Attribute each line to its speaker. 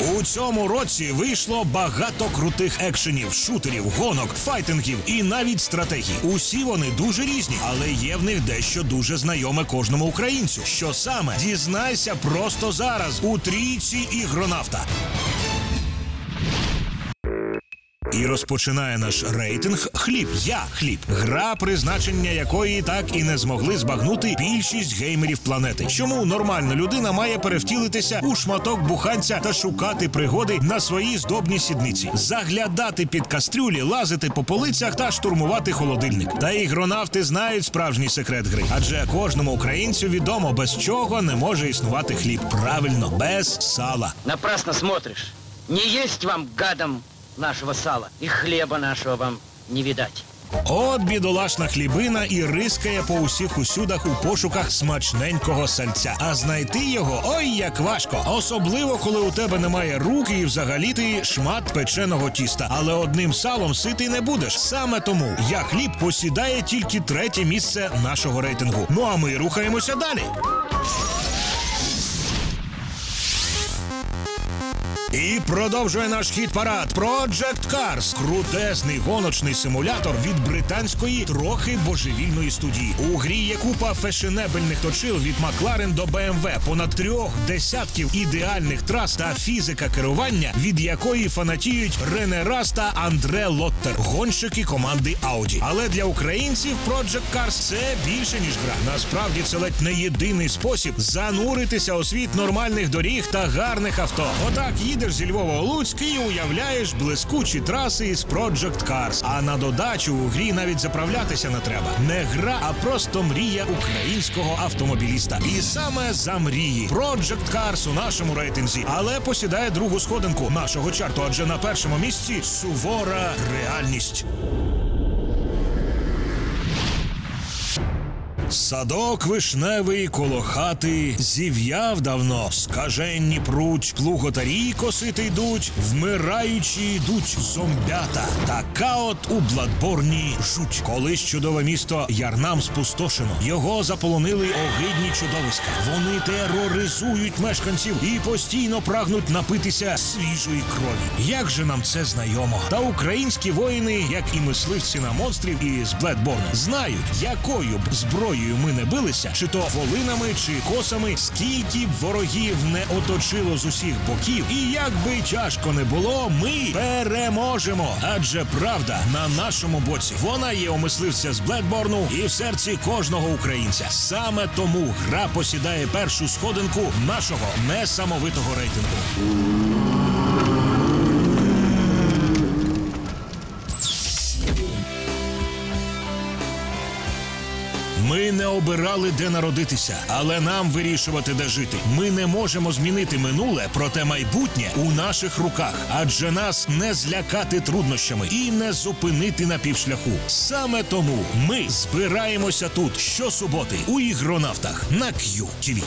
Speaker 1: У цьому році вийшло багато крутих екшенів, шутерів, гонок, файтингів і навіть стратегій. Усі вони дуже різні, але є в них дещо дуже знайоме кожному українцю. Що саме дізнайся просто зараз у трійці ігронавта. І розпочинає наш рейтинг Хліб. Я хліб. Гра, призначення якої так і не змогли збагнути більшість геймерів планети. Чому нормальна людина має перевтілитися у шматок буханця та шукати пригоди на своїй здобній сідниці, заглядати під кастрюлі, лазити по полицях та штурмувати холодильник. Та ігронавти знають справжній секрет гри, адже кожному українцю відомо, без чого не може існувати хліб. Правильно, без сала.
Speaker 2: Напрасно смотришь. Не есть вам, гадам, нашего сала. И хлеба нашего вам не видать.
Speaker 1: От бідолашна хлібина і рискає по усіх усюдах у пошуках смачненького сальця. А знайти його ой як важко. Особливо, коли у тебе немає рук і взагалі ти шмат печеного тіста. Але одним салом ситий не будеш. Саме тому я хліб посідає тільки третє місце нашого рейтингу. Ну а ми рухаємося далі. І продовжує наш хіт парад Project Cars. Крутезний гоночний симулятор від британської трохи божевільної студії. У грі є купа фешенебельних точил від Макларен до BMW, понад трьох десятків ідеальних трас та фізика керування, від якої фанатіють Рене Рас та Андре Лоттер, гонщики команди Audi. Але для українців Project Cars це більше ніж гра. Насправді це ледь не єдиний спосіб зануритися у світ нормальних доріг та гарних авто. Отак їдеш зі Львова у Луцьк і уявляєш блискучі траси із Project Cars. А на додачу у грі навіть заправлятися не треба. Не гра, а просто мрія українського автомобіліста. І саме за мрії Project Cars у нашому рейтинзі, але посідає другу сходинку нашого чарту, адже на першому місці сувора реальність. Садок вишневий коло хати зів'яв давно, скаженні пруть, плуготарі косити йдуть, вмираючи йдуть зомбята. Така от у Бладборні жуть. Колись чудове місто Ярнам спустошено. Його заполонили огидні чудовиська. Вони тероризують мешканців і постійно прагнуть напитися свіжої крові. Як же нам це знайомо? Та українські воїни, як і мисливці на монстрів із Бладборна, знають, якою б зброєю ми не билися, чи то волинами, чи косами, скільки б ворогів не оточило з усіх боків, і як би тяжко не було, ми переможемо. Адже правда на нашому боці вона є у мисливця з Блекборну і в серці кожного українця. Саме тому гра посідає першу сходинку нашого несамовитого рейтингу. Ми не обирали, де народитися, але нам вирішувати, де жити. Ми не можемо змінити минуле, проте майбутнє у наших руках, адже нас не злякати труднощами і не зупинити на півшляху. Саме тому ми збираємося тут щосуботи у ігронавтах на QTV.